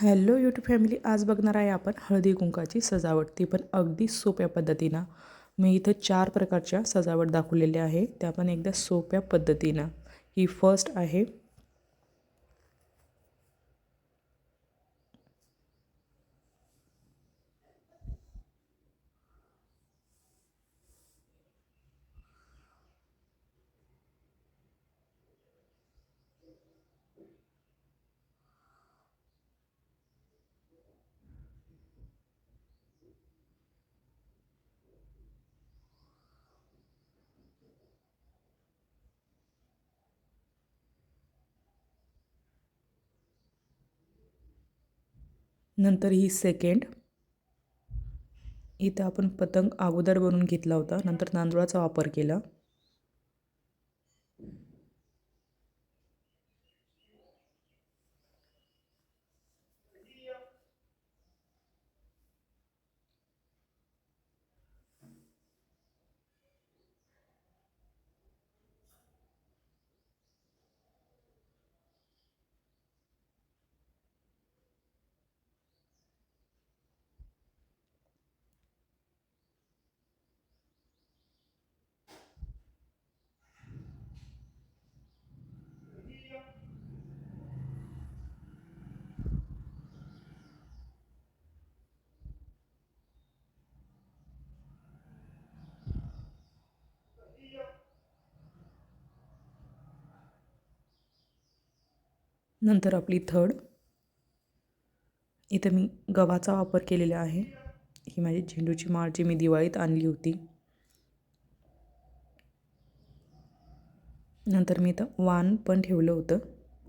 Hello YouTube family आज बघणार आहे आपण हळदी कुंकाची सजावट. ती पण अगदी सोप्या पद्धतीनं. मी इथं चार प्रकारच्या सजावट दाखवलेल्या आहे. त्या पण एकदा सोप्या पद्धतीनं. ही फर्स्ट आहे. नंतर ही सेकंड इथं आपण पतंग अगोदर बनवून घेतला होता. नंतर तांदूळाचा वापर केला. नंतर आपली थड. इथं मी गव्हाचा वापर केलेला आहे. ही माझी झेंडूची माळ जी मी दिवाळीत आणली होती. नंतर मी इथं वाण पण ठेवलं होतं.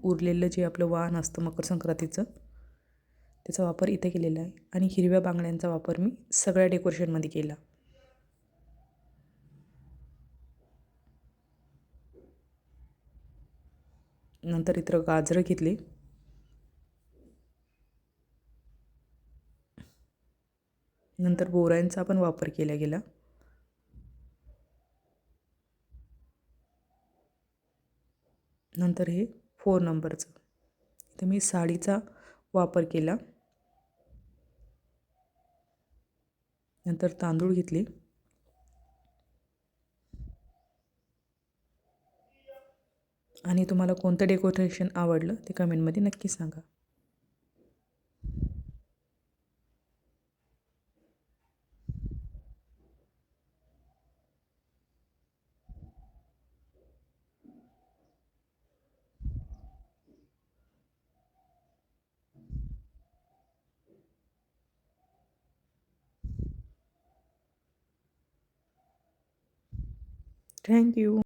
उरलेलं जे आपलं वाण असतं मकर संक्रांतीचं त्याचा वापर इथे केलेला आहे. आणि हिरव्या बांगड्यांचा वापर मी सगळ्या डेकोरेशनमध्ये केला. नंतर इतर गाजरं घेतली. नंतर बोरांचा पण वापर केला गेला. नंतर हे फोर नंबरचं. इथे मी साडीचा वापर केला. नंतर तांदूळ घेतले. आणि तुम्हाला कोणतं डेकोरेशन आवडलं ते कमेंटमध्ये नक्की सांगा. थँक्यू